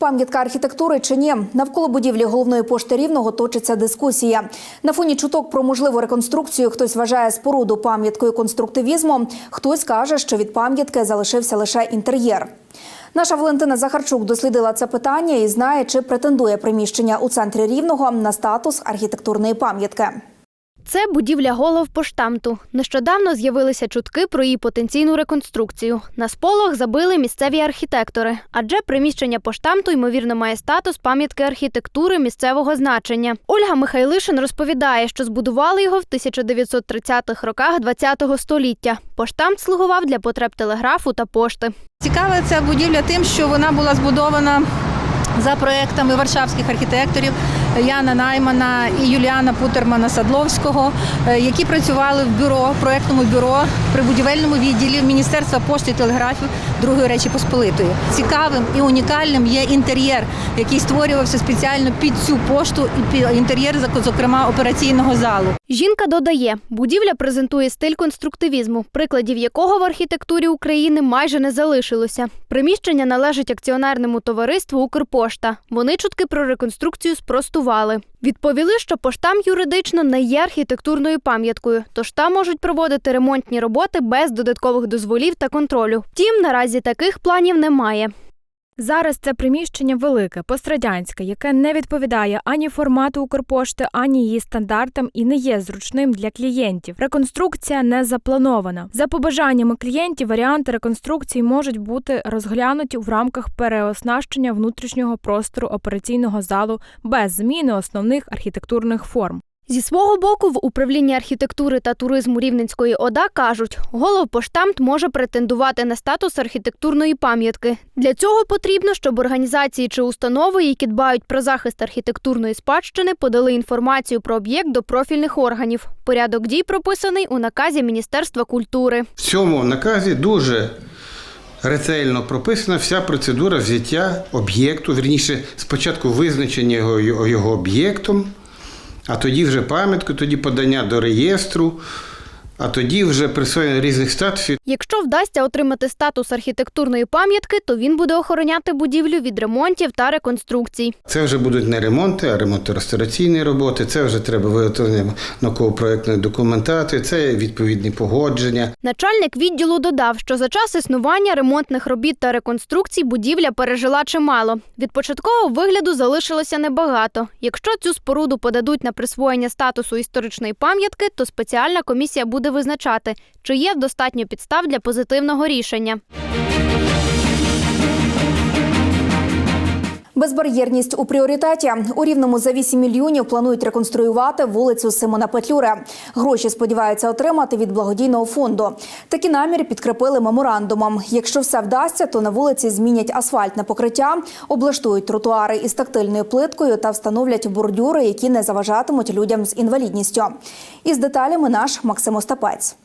Пам'ятка архітектури чи ні навколо будівлі головної пошти рівного точиться дискусія. На фоні чуток про можливу реконструкцію хтось вважає споруду пам'яткою конструктивізму, хтось каже, що від пам'ятки залишився лише інтер'єр. Наша Валентина Захарчук дослідила це питання і знає, чи претендує приміщення у центрі рівного на статус архітектурної пам'ятки. Це будівля головпоштамту. Нещодавно з'явилися чутки про її потенційну реконструкцію. На сполох забили місцеві архітектори, адже приміщення поштамту ймовірно має статус пам'ятки архітектури місцевого значення. Ольга Михайлишин розповідає, що збудували його в 1930-х роках ХХ століття. Поштамт слугував для потреб телеграфу та пошти. Цікава ця будівля тим, що вона була збудована за проектами варшавських архітекторів Яна Наймана і Юліана Путермана Садловського, е, які працювали в бюро, проектному бюро при будівельному відділі Міністерства пошти і телеграфів Другої Речі Посполитої. Цікавим і унікальним є інтер'єр, який створювався спеціально під цю пошту і під інтер'єр, зокрема, операційного залу. Жінка додає, будівля презентує стиль конструктивізму, прикладів якого в архітектурі України майже не залишилося. Приміщення належить акціонерному товариству Укрпошта. Вони чутки про реконструкцію спростували. Відповіли, що поштам юридично не є архітектурною пам'яткою, тож там можуть проводити ремонтні роботи без додаткових дозволів та контролю. Втім, наразі таких планів немає. Зараз це приміщення велике, пострадянське, яке не відповідає ані формату Укрпошти, ані її стандартам і не є зручним для клієнтів. Реконструкція не запланована. За побажаннями клієнтів, варіанти реконструкції можуть бути розглянуті в рамках переоснащення внутрішнього простору операційного залу без зміни основних архітектурних форм. Зі свого боку, в управлінні архітектури та туризму Рівненської ОДА кажуть, головпоштамт може претендувати на статус архітектурної пам'ятки. Для цього потрібно, щоб організації чи установи, які дбають про захист архітектурної спадщини, подали інформацію про об'єкт до профільних органів. Порядок дій прописаний у наказі Міністерства культури. В цьому наказі дуже ретельно прописана вся процедура взяття об'єкту, вірніше, спочатку визначення його його об'єктом, а тоді вже пам'ятку, тоді подання до реєстру, а тоді вже присвоєння різних статусів. Якщо вдасться отримати статус архітектурної пам'ятки, то він буде охороняти будівлю від ремонтів та реконструкцій. Це вже будуть не ремонти, а ремонтно-реставраційні роботи. Це вже треба виготовлення науково-проєктної документації, це відповідні погодження. Начальник відділу додав, що за час існування ремонтних робіт та реконструкцій будівля пережила чимало. Від початкового вигляду залишилося небагато. Якщо цю споруду подадуть на присвоєння статусу історичної пам'ятки, то спеціальна комісія буде визначати, чи є достатньо підстав для позитивного рішення. Безбар'єрність у пріоритеті у рівному за 8 мільйонів планують реконструювати вулицю Симона Петлюри. Гроші сподіваються отримати від благодійного фонду. Такі наміри підкріпили меморандумом. Якщо все вдасться, то на вулиці змінять асфальтне покриття, облаштують тротуари із тактильною плиткою та встановлять бордюри, які не заважатимуть людям з інвалідністю. Із деталями наш Максим Остапець.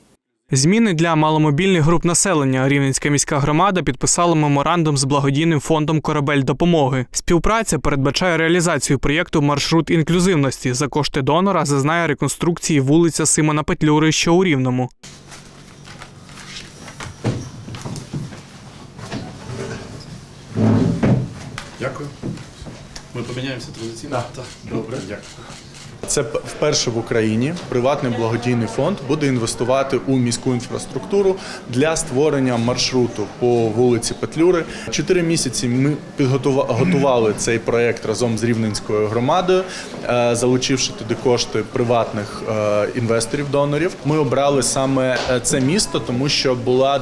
Зміни для маломобільних груп населення Рівненська міська громада підписала меморандум з благодійним фондом Корабель допомоги. Співпраця передбачає реалізацію проєкту Маршрут інклюзивності за кошти донора зазнає реконструкції вулиця Симона Петлюри, що у Рівному. Дякую. Ми поміняємося традиційно? Так. Добре, дякую. Це вперше в Україні приватний благодійний фонд буде інвестувати у міську інфраструктуру для створення маршруту по вулиці Петлюри. Чотири місяці ми підготува- готували цей проект разом з Рівненською громадою, е, залучивши туди кошти приватних е, інвесторів-донорів. Ми обрали саме е, це місто, тому що була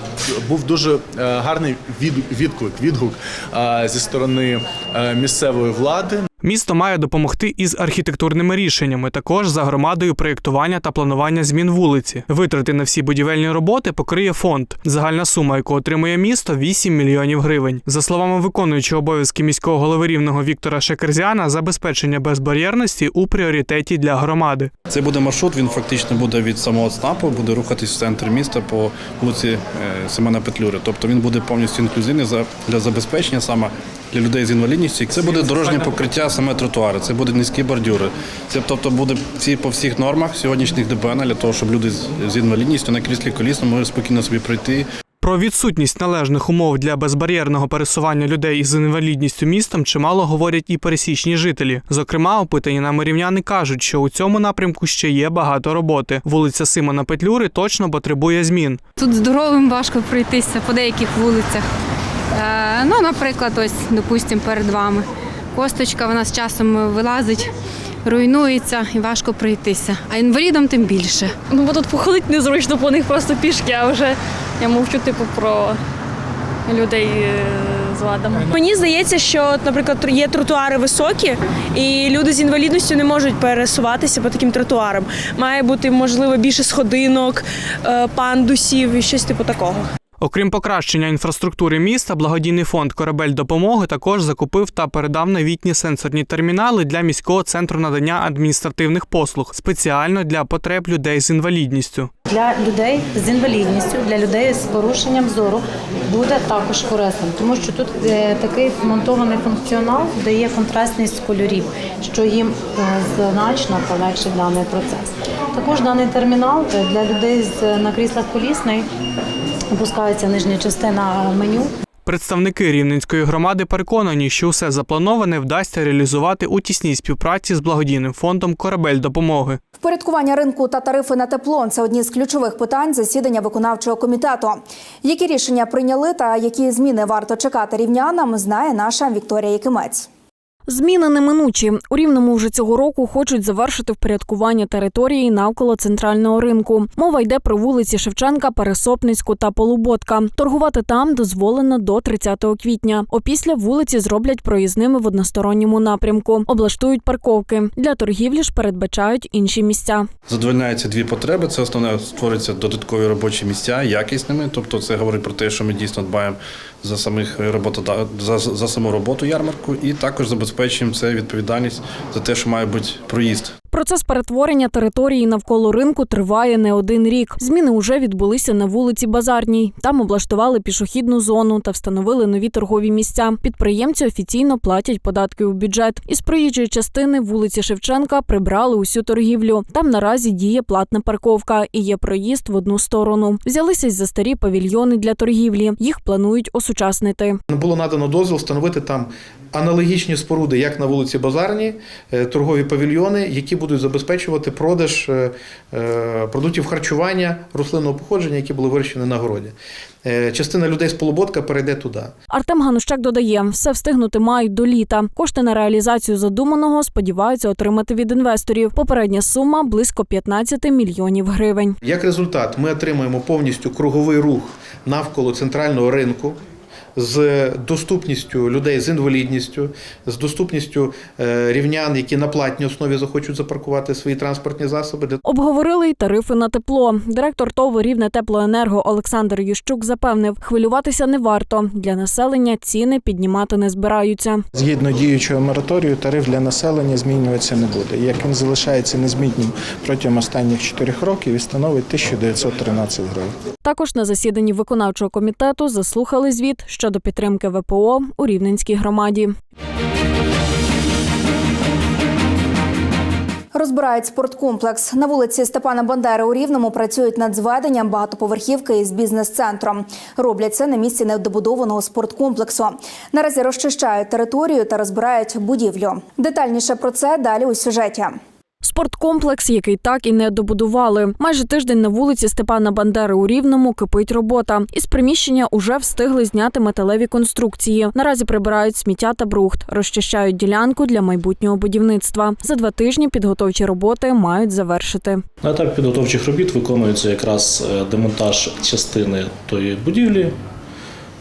був дуже гарний від, відклик, відгук зі сторони місцевої влади. Місто має допомогти із архітектурними рішеннями, також за громадою проєктування та планування змін вулиці. Витрати на всі будівельні роботи покриє фонд. Загальна сума, яку отримує місто 8 мільйонів гривень. За словами виконуючого обов'язки міського голови рівного Віктора Шекерзяна, забезпечення безбар'єрності у пріоритеті для громади. Це буде маршрут, він фактично буде від самого ЦНАПу, буде рухатись в центр міста по вулиці е, Семена Петлюри. Тобто він буде повністю інклюзивний для забезпечення саме для людей з інвалідністю. Це буде дорожнє покриття саме тротуари, це буде низькі бордюри. Це тобто буде всі по всіх нормах сьогоднішніх ДБН для того, щоб люди з, з інвалідністю на кріслі колісно могли спокійно собі пройти Про відсутність належних умов для безбар'єрного пересування людей із інвалідністю містом чимало говорять і пересічні жителі. Зокрема, опитані нами рівняни кажуть, що у цьому напрямку ще є багато роботи. Вулиця Симона Петлюри точно потребує змін. Тут здоровим важко пройтися по деяких вулицях. Е, ну, наприклад, ось, допустимо, перед вами. Косточка вона з часом вилазить, руйнується і важко пройтися. А інвалідам тим більше. Ну, бо тут походить незручно по них просто пішки, а вже я мовчу типу про людей е, з вадами. Мені здається, що, наприклад, є тротуари високі, і люди з інвалідністю не можуть пересуватися по таким тротуарам. Має бути можливо більше сходинок, е, пандусів і щось типу такого. Окрім покращення інфраструктури міста, благодійний фонд Корабель допомоги також закупив та передав новітні сенсорні термінали для міського центру надання адміністративних послуг спеціально для потреб людей з інвалідністю. для людей з інвалідністю, для людей з порушенням зору буде також корисним, тому що тут е, такий вмонтований функціонал дає контрастність кольорів, що їм е, значно полегшить даний процес. Також даний термінал е, для людей з на кріслах колісний опускається нижня частина меню. Представники рівненської громади переконані, що усе заплановане вдасться реалізувати у тісній співпраці з благодійним фондом Корабель допомоги. Впорядкування ринку та тарифи на тепло це одні з ключових питань засідання виконавчого комітету. Які рішення прийняли та які зміни варто чекати рівнянам, знає наша Вікторія Якимець. Зміни неминучі. У рівному вже цього року хочуть завершити впорядкування території навколо центрального ринку. Мова йде про вулиці Шевченка, Пересопницьку та Полуботка. Торгувати там дозволено до 30 квітня. Опісля вулиці зроблять проїзними в односторонньому напрямку, облаштують парковки. Для торгівлі ж передбачають інші місця. Задовольняються дві потреби. Це основне створюються додаткові робочі місця якісними. Тобто, це говорить про те, що ми дійсно дбаємо за самих роботода... за, за саму роботу ярмарку, і також забезпечуємо це відповідальність за те, що має бути проїзд. Процес перетворення території навколо ринку триває не один рік. Зміни уже відбулися на вулиці Базарній. Там облаштували пішохідну зону та встановили нові торгові місця. Підприємці офіційно платять податки у бюджет. Із проїжджої частини вулиці Шевченка прибрали усю торгівлю. Там наразі діє платна парковка і є проїзд в одну сторону. Взялися за старі павільйони для торгівлі. Їх планують осучаснити. Було надано дозвіл встановити там аналогічні споруди, як на вулиці Базарні, е, торгові павільйони, які будуть забезпечувати продаж е, е, продуктів харчування рослинного походження, які були вирощені на городі. Частина людей з Полуботка перейде туди. Артем Ганущак додає, все встигнути мають до літа. Кошти на реалізацію задуманого сподіваються отримати від інвесторів. Попередня сума близько 15 мільйонів гривень. Як результат, ми отримаємо повністю круговий рух навколо центрального ринку. З доступністю людей з інвалідністю, з доступністю е, рівнян, які на платній основі захочуть запаркувати свої транспортні засоби. Обговорили й тарифи на тепло. Директор ТОВ «Рівне теплоенерго Олександр Ющук запевнив, хвилюватися не варто. Для населення ціни піднімати не збираються. Згідно діючого мораторію, тариф для населення змінюватися не буде. Як він залишається незмінним протягом останніх чотирьох років і становить 1913 гривень. Також на засіданні виконавчого комітету заслухали звіт щодо підтримки ВПО у Рівненській громаді. Розбирають спорткомплекс. На вулиці Степана Бандери у Рівному працюють над зведенням багатоповерхівки із бізнес-центром. Роблять це на місці недобудованого спорткомплексу. Наразі розчищають територію та розбирають будівлю. Детальніше про це далі у сюжеті. Спорткомплекс, який так і не добудували. Майже тиждень на вулиці Степана Бандери у Рівному кипить робота. Із приміщення уже встигли зняти металеві конструкції. Наразі прибирають сміття та брухт, розчищають ділянку для майбутнього будівництва. За два тижні підготовчі роботи мають завершити. На етапі підготовчих робіт виконується якраз е, демонтаж частини тої будівлі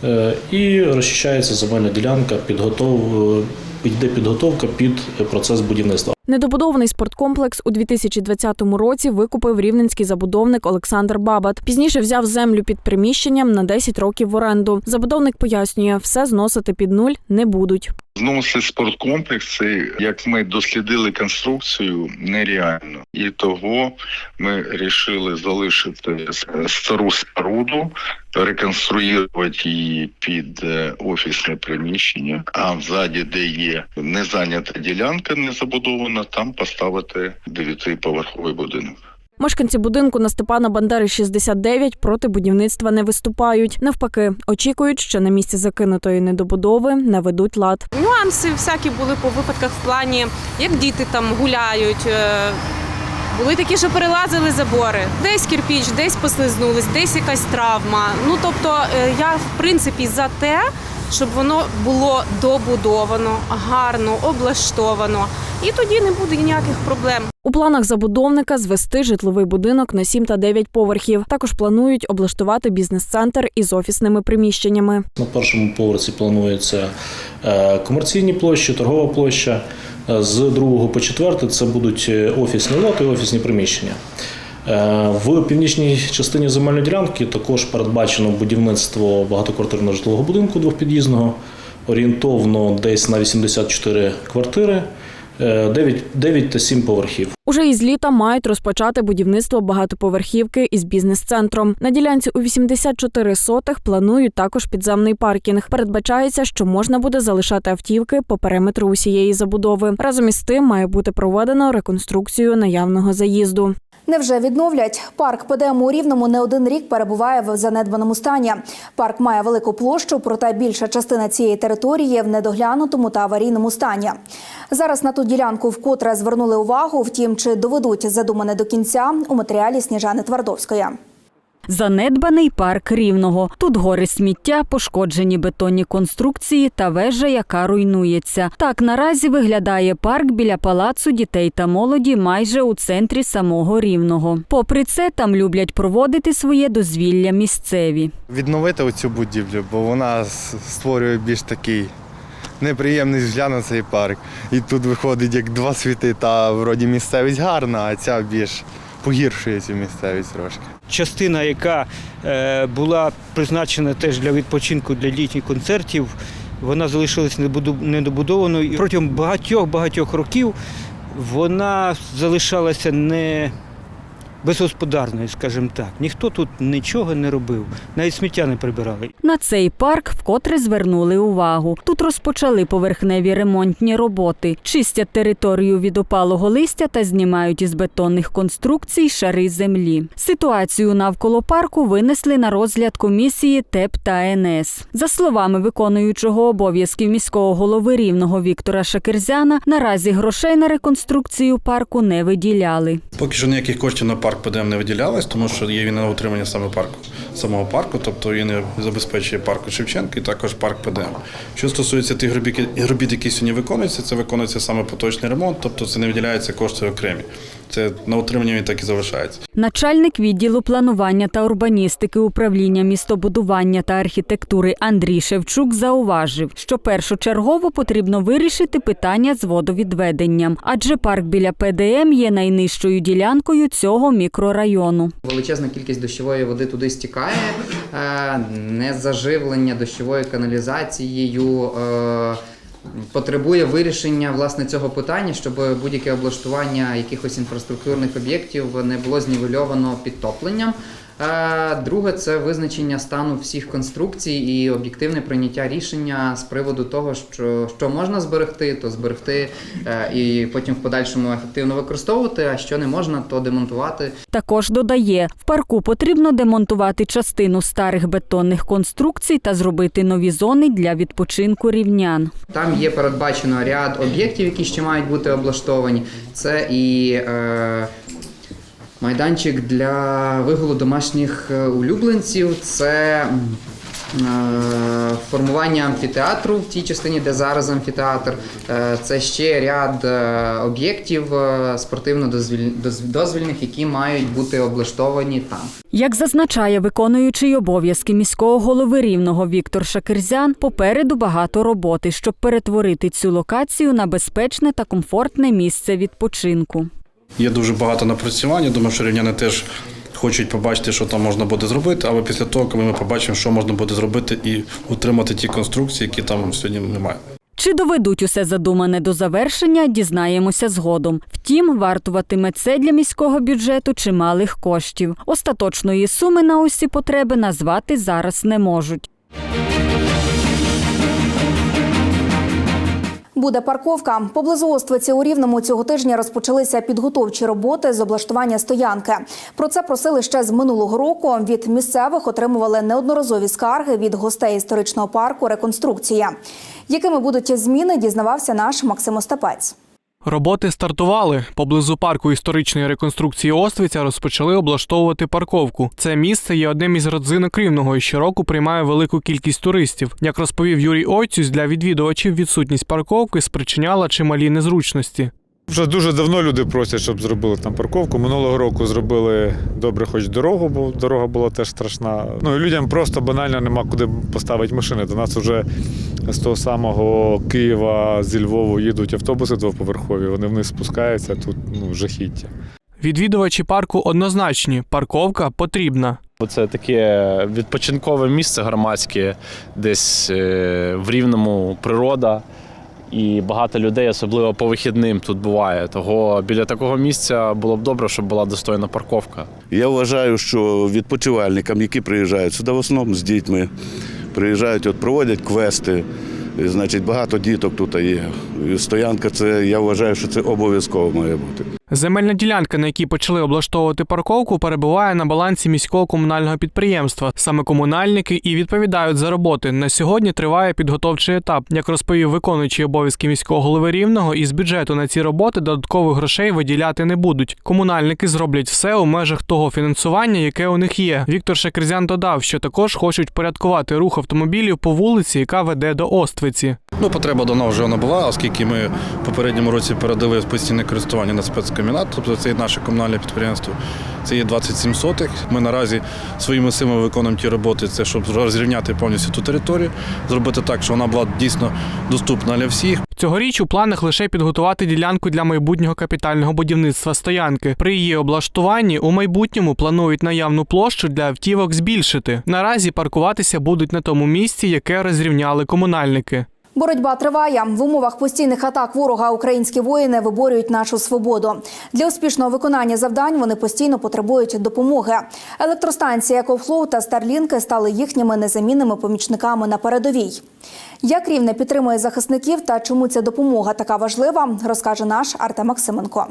е, і розчищається земельна ділянка, підготов... йде підготовка під процес будівництва. Недобудований спорткомплекс у 2020 році викупив рівненський забудовник Олександр Бабат. Пізніше взяв землю під приміщенням на 10 років в оренду. Забудовник пояснює, все зносити під нуль не будуть. Зносити спорткомплекси, як ми дослідили конструкцію, нереально. І того ми вирішили залишити стару споруду, реконструювати її під е, офісне приміщення, а взаді, де є незайнята ділянка, не забудована, там поставити дев'ятиповерховий будинок. Мешканці будинку на Степана Бандери 69 проти будівництва не виступають. Навпаки, очікують, що на місці закинутої недобудови наведуть лад. Нюанси всякі були по випадках в плані, як діти там гуляють. е, Були такі, що перелазили забори. Десь кирпіч, десь послизнулись, десь якась травма. Ну тобто е, я в принципі за те, щоб воно було добудовано, гарно, облаштовано, і тоді не буде ніяких проблем. У планах забудовника звести житловий будинок на 7 та 9 поверхів. Також планують облаштувати бізнес-центр із офісними приміщеннями. На першому поверсі планується е, комерційні площі, торгова площа. Е, З другого по четвертий це будуть е, офісні лоти, офісні приміщення. Е, В північній частині земельної ділянки також передбачено будівництво багатоквартирного житлового будинку двохпід'їзного, орієнтовно десь на 84 квартири, е, 9, 9 та 7 поверхів. Уже із літа мають розпочати будівництво багатоповерхівки із бізнес-центром. На ділянці у 84 сотих планують також підземний паркінг. Передбачається, що можна буде залишати автівки по периметру усієї забудови. Разом із тим має бути проведено реконструкцію наявного заїзду. Невже відновлять? Парк ПДМ у Рівному не один рік перебуває в занедбаному стані. Парк має велику площу, проте більша частина цієї території в недоглянутому та аварійному стані. Зараз на ту ділянку вкотре звернули увагу. Втім, чи доведуть задумане до кінця у матеріалі Сніжани Твардовської. Занедбаний парк рівного. Тут гори сміття, пошкоджені бетонні конструкції та вежа, яка руйнується. Так наразі виглядає парк біля палацу дітей та молоді майже у центрі самого рівного. Попри це, там люблять проводити своє дозвілля місцеві. Відновити оцю будівлю, бо вона створює більш такий неприємний взгляд на цей парк. І тут виходить як два світи, та вроді місцевість гарна, а ця більш погіршує цю місцевість трошки. частина, яка е, була призначена теж для відпочинку для літніх концертів, вона залишилась недобудованою. І протягом багатьох багатьох років вона залишалася не безгосподарною, скажімо так. Ніхто тут нічого не робив, навіть сміття не прибирали. На цей парк вкотре звернули увагу. Тут розпочали поверхневі ремонтні роботи, чистять територію від опалого листя та знімають із бетонних конструкцій шари землі. Ситуацію навколо парку винесли на розгляд комісії ТЕП та НС. За словами виконуючого обов'язків міського голови рівного Віктора Шакерзяна, наразі грошей на реконструкцію парку не виділяли. Поки що ніяких коштів на парк ПДМ не виділялось, тому що є він на утримання саме парку, самого парку, тобто він забезпечує парку Шевченка і також парк ПДМ. Що стосується тих робіт, які сьогодні виконуються, це виконується саме поточний ремонт, тобто це не виділяються кошти окремі. Це на утримання так і залишається. Начальник відділу планування та урбаністики управління містобудування та архітектури Андрій Шевчук зауважив, що першочергово потрібно вирішити питання з водовідведенням, адже парк біля ПДМ є найнижчою ділянкою цього мікрорайону. Величезна кількість дощової води туди стікає, е, незаживлення дощовою каналізацією. Потребує вирішення власне цього питання, щоб будь-яке облаштування якихось інфраструктурних об'єктів не було знівельовано підтопленням. Е, Друге це визначення стану всіх конструкцій і об'єктивне прийняття рішення з приводу того, що, що можна зберегти, то зберегти е, і потім в подальшому ефективно використовувати, а що не можна, то демонтувати. Також додає, в парку потрібно демонтувати частину старих бетонних конструкцій та зробити нові зони для відпочинку рівнян. Там є передбачено ряд об'єктів, які ще мають бути облаштовані. Це і е, майданчик для вигулу домашніх е, улюбленців, це е, формування амфітеатру в тій частині, де зараз амфітеатр. Е, Це ще ряд об'єктів спортивно-дозвільних, які мають бути облаштовані там. Як зазначає виконуючий обов'язки міського голови рівного Віктор Шакирзян, попереду багато роботи, щоб перетворити цю локацію на безпечне та комфортне місце відпочинку. Є дуже багато напрацювань. Я думаю, що рівняни теж хочуть побачити, що там можна буде зробити, але після того, коли ми побачимо, що можна буде зробити, і утримати ті конструкції, які там сьогодні немає. Чи доведуть усе задумане до завершення, дізнаємося згодом. Втім, вартуватиме це для міського бюджету чималих коштів. Остаточної суми на усі потреби назвати зараз не можуть. Буде парковка. Поблизу Оствиці у Рівному цього тижня розпочалися підготовчі роботи з облаштування стоянки. Про це просили ще з минулого року. Від місцевих отримували неодноразові скарги від гостей історичного парку Реконструкція. Якими будуть зміни, дізнавався наш Максим Остапець. Роботи стартували. Поблизу парку історичної реконструкції Оствиця розпочали облаштовувати парковку. Це місце є одним із родзинок Рівного і щороку приймає велику кількість туристів. Як розповів Юрій Ойцюсь, для відвідувачів відсутність парковки спричиняла чималі незручності. Вже дуже давно люди просять, щоб зробили там парковку. Минулого року зробили добре, хоч дорогу, бо дорога була теж страшна. Ну і людям просто банально нема куди поставити машини. До нас вже з того самого Києва зі Львову їдуть автобуси двоповерхові. Вони вниз спускаються. Тут ну жахіття. Відвідувачі парку однозначні, парковка потрібна. Це таке відпочинкове місце громадське, десь е, в рівному природа. І багато людей, особливо по вихідним, тут буває. Того біля такого місця було б добре, щоб була достойна парковка. Я вважаю, що відпочивальникам, які приїжджають сюди в основному з дітьми, приїжджають, от проводять квести. Значить, багато діток тут є. Стоянка це я вважаю, що це обов'язково має бути. Земельна ділянка, на якій почали облаштовувати парковку, перебуває на балансі міського комунального підприємства. Саме комунальники і відповідають за роботи. На сьогодні триває підготовчий етап. Як розповів виконуючий обов'язки міського голови рівного, із бюджету на ці роботи додаткових грошей виділяти не будуть. Комунальники зроблять все у межах того фінансування, яке у них є. Віктор Шакрзян додав, що також хочуть порядкувати рух автомобілів по вулиці, яка веде до Оствиці. Ну, потреба давно вже вона була, оскільки ми в попередньому році передали постійне користування на спецкомбінат, тобто це є наше комунальне підприємство. Це є 27 сотих. Ми наразі своїми силами виконуємо ті роботи, це щоб розрівняти повністю ту територію, зробити так, щоб вона була дійсно доступна для всіх. Цьогоріч у планах лише підготувати ділянку для майбутнього капітального будівництва стоянки. При її облаштуванні у майбутньому планують наявну площу для автівок збільшити. Наразі паркуватися будуть на тому місці, яке розрівняли комунальники. Боротьба триває в умовах постійних атак ворога. Українські воїни виборюють нашу свободу. Для успішного виконання завдань вони постійно потребують допомоги. Електростанції «Екофлоу» та Старлінки стали їхніми незамінними помічниками на передовій. Як рівне підтримує захисників та чому ця допомога така важлива, розкаже наш Артем Максименко.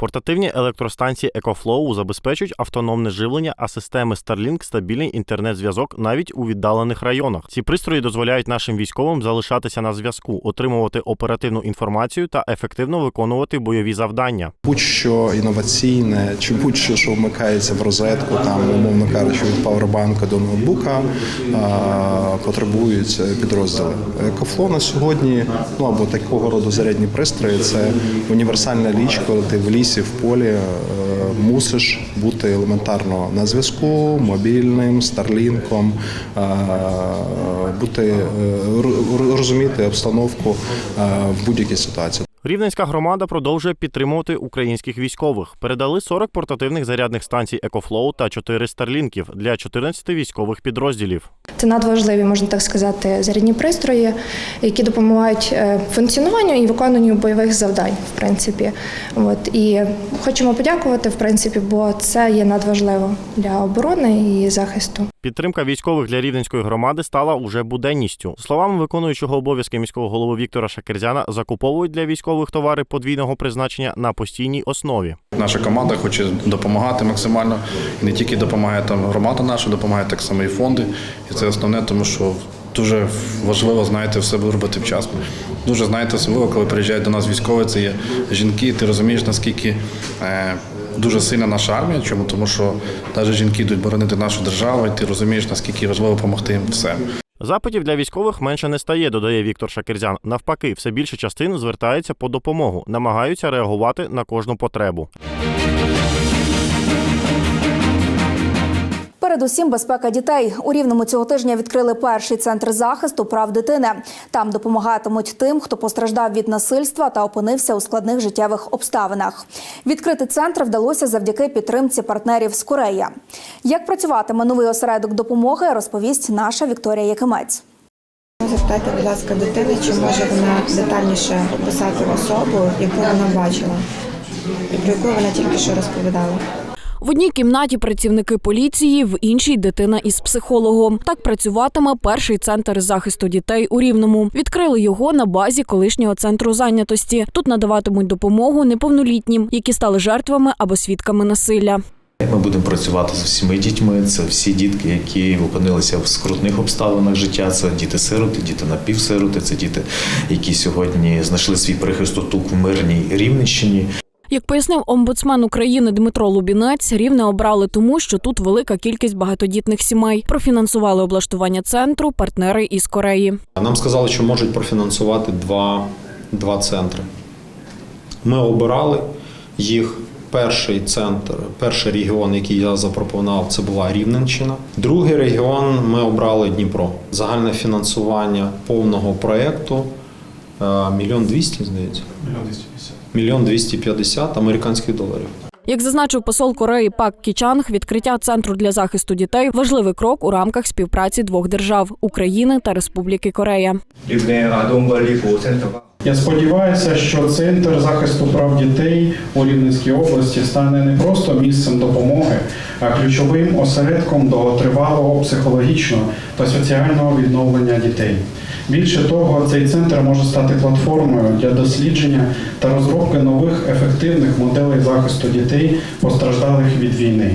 Портативні електростанції EcoFlow забезпечують автономне живлення, а системи Starlink – стабільний інтернет-зв'язок навіть у віддалених районах. Ці пристрої дозволяють нашим військовим залишатися на зв'язку, отримувати оперативну інформацію та ефективно виконувати бойові завдання. Будь-що інноваційне чи будь-що, що вмикається в розетку, там умовно кажучи, від павербанка до ноутбука, а, потребують підрозділи. Екофло на сьогодні, ну або такого роду зарядні пристрої, це універсальна річ, коли ти в лісі, в полі е, мусиш бути елементарно на зв'язку, мобільним, старлінком, е, бути е, розуміти обстановку в будь-якій ситуації. Рівненська громада продовжує підтримувати українських військових. Передали 40 портативних зарядних станцій EcoFlow та 4 старлінків для 14 військових підрозділів. Це надважливі, можна так сказати, зарядні пристрої, які допомагають е, функціонуванню і виконанню бойових завдань, в принципі. От і хочемо подякувати, в принципі, бо це є надважливо для оборони і захисту. Підтримка військових для рівненської громади стала уже буденністю. Словами виконуючого обов'язки міського голови Віктора Шакерзяна, закуповують для військових товари подвійного призначення на постійній основі. Наша команда хоче допомагати максимально. І не тільки допомагає там громада наша, допомагає так само і фонди. І це основне, тому що дуже важливо, знаєте, все робити вчасно. Дуже знаєте, особливо, коли приїжджають до нас військові, це є жінки, ти розумієш, наскільки. Дуже сильна наша армія. Чому? Тому що навіть жінки йдуть боронити нашу державу, і ти розумієш, наскільки важливо допомогти їм все. Запитів для військових менше не стає, додає Віктор Шакерзян. Навпаки, все більше частин звертаються по допомогу, намагаються реагувати на кожну потребу. Передусім, безпека дітей у рівному цього тижня відкрили перший центр захисту прав дитини. Там допомагатимуть тим, хто постраждав від насильства та опинився у складних життєвих обставинах. Відкрити центр вдалося завдяки підтримці партнерів з Кореї. Як працюватиме новий осередок допомоги, розповість наша Вікторія Якимець. Запитайте, будь ласка, дитини, чи може вона детальніше описати особу, яку вона бачила, і про яку вона тільки що розповідала. В одній кімнаті працівники поліції, в іншій дитина із психологом. Так працюватиме перший центр захисту дітей у Рівному. Відкрили його на базі колишнього центру зайнятості. Тут надаватимуть допомогу неповнолітнім, які стали жертвами або свідками насилля. Ми будемо працювати з всіми дітьми. Це всі дітки, які опинилися в скрутних обставинах життя. Це діти-сироти, діти напівсироти, це діти, які сьогодні знайшли свій прихисток в мирній Рівненщині. Як пояснив омбудсмен України Дмитро Лубінець, рівне обрали тому, що тут велика кількість багатодітних сімей. Профінансували облаштування центру партнери із Кореї. Нам сказали, що можуть профінансувати два, два центри. Ми обирали їх. Перший центр, перший регіон, який я запропонував, це була Рівненщина. Другий регіон ми обрали Дніпро. Загальне фінансування повного проєкту е, мільйон двісті, здається. Мільйон двісті п'ятдесят американських доларів. Як зазначив посол Кореї Пак Кічанг, відкриття центру для захисту дітей важливий крок у рамках співпраці двох держав України та Республіки Корея. Я сподіваюся, що центр захисту прав дітей у Рівненській області стане не просто місцем допомоги, а ключовим осередком довготривалого психологічного та соціального відновлення дітей. Більше того, цей центр може стати платформою для дослідження та розробки нових ефективних моделей захисту дітей, постраждалих від війни.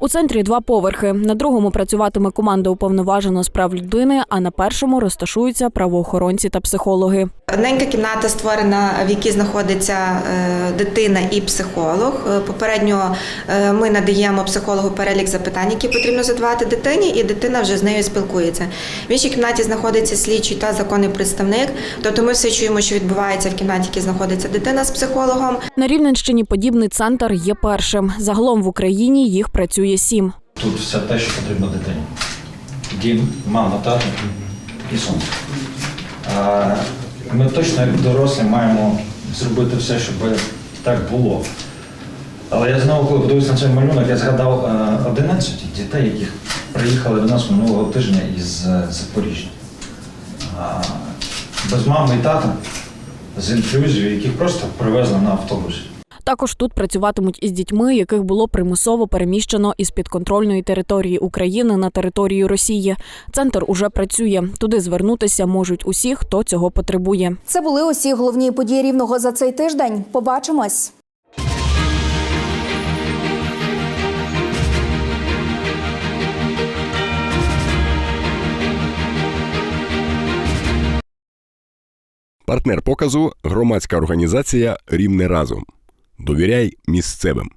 У центрі два поверхи. На другому працюватиме команда уповноваженого з прав людини, а на першому розташуються правоохоронці та психологи. Одненька кімната створена, в якій знаходиться е, дитина і психолог. Е, Попередньо е, ми надаємо психологу перелік запитань, які потрібно задавати дитині, і дитина вже з нею спілкується. В іншій кімнаті знаходиться слідчий та законний представник. Тобто ми все чуємо, що відбувається в кімнаті, в якій знаходиться дитина з психологом. На Рівненщині подібний центр є першим. Загалом в Україні їх працює сім. Тут все те, що потрібно дитині. Дім, мама, тато і сон. А, Ми точно, як дорослі, маємо зробити все, щоб так було. Але я знову, коли подивився на цей малюнок, я згадав е, 11 дітей, яких приїхали до нас минулого тижня із е, Запоріжжя. Без мами і тата, з інклюзією, яких просто привезли на автобусі. Також тут працюватимуть із дітьми, яких було примусово переміщено із підконтрольної території України на територію Росії. Центр уже працює. Туди звернутися можуть усі, хто цього потребує. Це були усі головні події рівного за цей тиждень. Побачимось. Партнер показу громадська організація Рівне разом. Довіряй місцевим.